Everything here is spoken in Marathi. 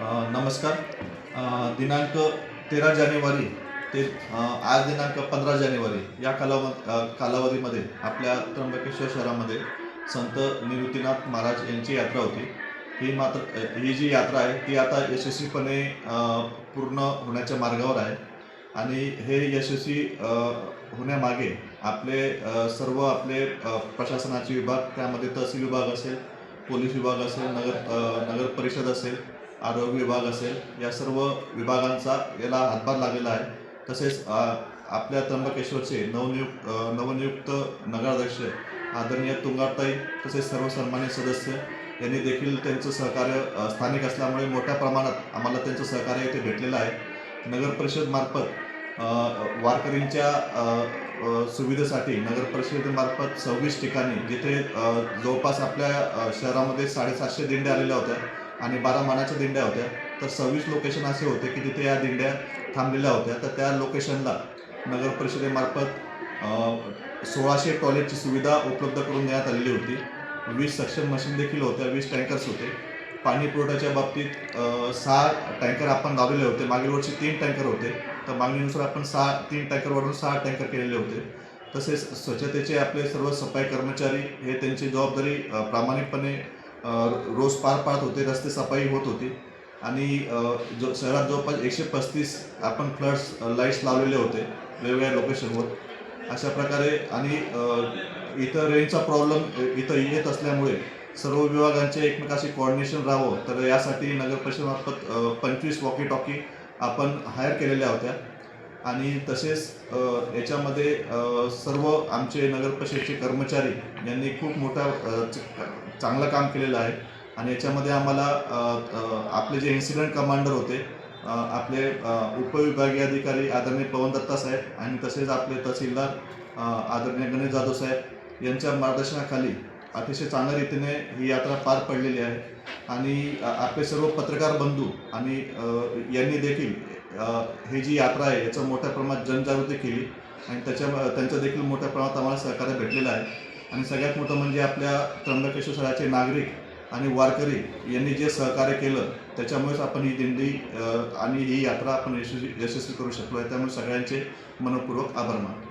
नमस्कार. दिनांक तेरा जानेवारी ते आज दिनांक पंधरा जानेवारी या कालाव कालावधीमध्ये आपल्या त्र्यंबकेश्वर शहरामध्ये संत निवृत्तीनाथ महाराज यांची यात्रा होती. ही मात्र ही जी यात्रा आहे ती आता यशस्वीपणे पूर्ण होण्याच्या मार्गावर आहे. आणि हे यशस्वी होण्यामागे आपले सर्व आपले प्रशासनाचे विभाग त्यामध्ये तहसील विभाग असेल पोलीस विभाग असेल नगर नगर परिषद असेल आरोग्य विभाग असेल या सर्व विभागांचा याला हातभार लागलेला आहे. तसेच आपल्या त्र्यंबकेश्वरचे नवनियुक्त नवनियुक्त नगराध्यक्ष आदरणीय तुंगारताई तसेच सर्व सन्मान्य सदस्य यांनी देखील त्यांचं सहकार्य स्थानिक असल्यामुळे मोठ्या प्रमाणात आम्हाला त्यांचं सहकार्य इथे भेटलेलं आहे. नगर परिषदमार्फत वारकरींच्या सुविधेसाठी नगर परिषदेमार्फत सव्वीस ठिकाणी जिथे जवळपास आपल्या शहरामध्ये साडेसातशे दिंड्या आलेल्या होत्या आणि बारा मानाच्या दिंड्या होत्या. तर सव्वीस लोकेशन असे होते की तिथे या दिंड्या थांबलेल्या होत्या. तर त्या लोकेशनला नगर परिषदेमार्फत सोळाशे टॉयलेटची सुविधा उपलब्ध करून देण्यात आलेली होती. वीस सक्शन मशीन देखील होत्या. वीस टँकर्स होते. पाणी पुरवठ्याच्या बाबतीत सहा टँकर आपण लावलेले होते. मागील वर्षी तीन टँकर होते. तर मागणीनुसार आपण सहा तीन टँकर सहा टँकर केलेले होते. तसेच स्वच्छतेचे आपले सर्व सफाई कर्मचारी हे त्यांची जबाबदारी प्रामाणिकपणे रोज पार पाडत होते रस्ते सफाई होत होती. आणि जो शहरात जवळपास एकशे पस्तीस आपण फ्लड्स लाईट्स लावलेले होते वेगवेगळ्या लोकेशनवर अशा प्रकारे आणि इथं रेंजचा प्रॉब्लेम इथं येत असल्यामुळे सर्व विभागांचे एकमेकाशी कोऑर्डिनेशन राहावं. तर यासाठी नगर परिषदेमार्फत पंचवीस वॉकी टॉकी आपण हायर केलेल्या होत्या. आणि तसेच याच्यामध्ये सर्व आमचे नगर परिषदेचे कर्मचारी यांनी खूप मोठा च- चांगलं काम केलेलं आहे. आणि याच्यामध्ये आम्हाला आपले जे इन्सिडेंट कमांडर होते आपले उपविभागीय अधिकारी आदरणीय पवन दत्ता साहेब आणि तसेच आपले तहसीलदार आदरणीय गणेश जाधव साहेब यांच्या मार्गदर्शनाखाली अतिशय चांगल्या रीतीने ही यात्रा पार पडलेली आहे. आणि आपले सर्व पत्रकार बंधू आणि यांनी देखील हे जी यात्रा आहे याचं मोठ्या प्रमाणात जनजागृती केली आणि त्याच्या त्यांचं देखील मोठ्या प्रमाणात आम्हाला सहकार्य भेटलेलं आहे. आणि सगळ्यात मोठं म्हणजे आपल्या त्र्यंबकेश्वर शहराचे नागरिक आणि वारकरी यांनी जे सहकार्य केलं त्याच्यामुळेच आपण ही दिंडी आणि ही यात्रा आपण यशस्वी यशस्वी करू शकलो आहे. त्यामुळे सगळ्यांचे मनपूर्वक आभार मानतो.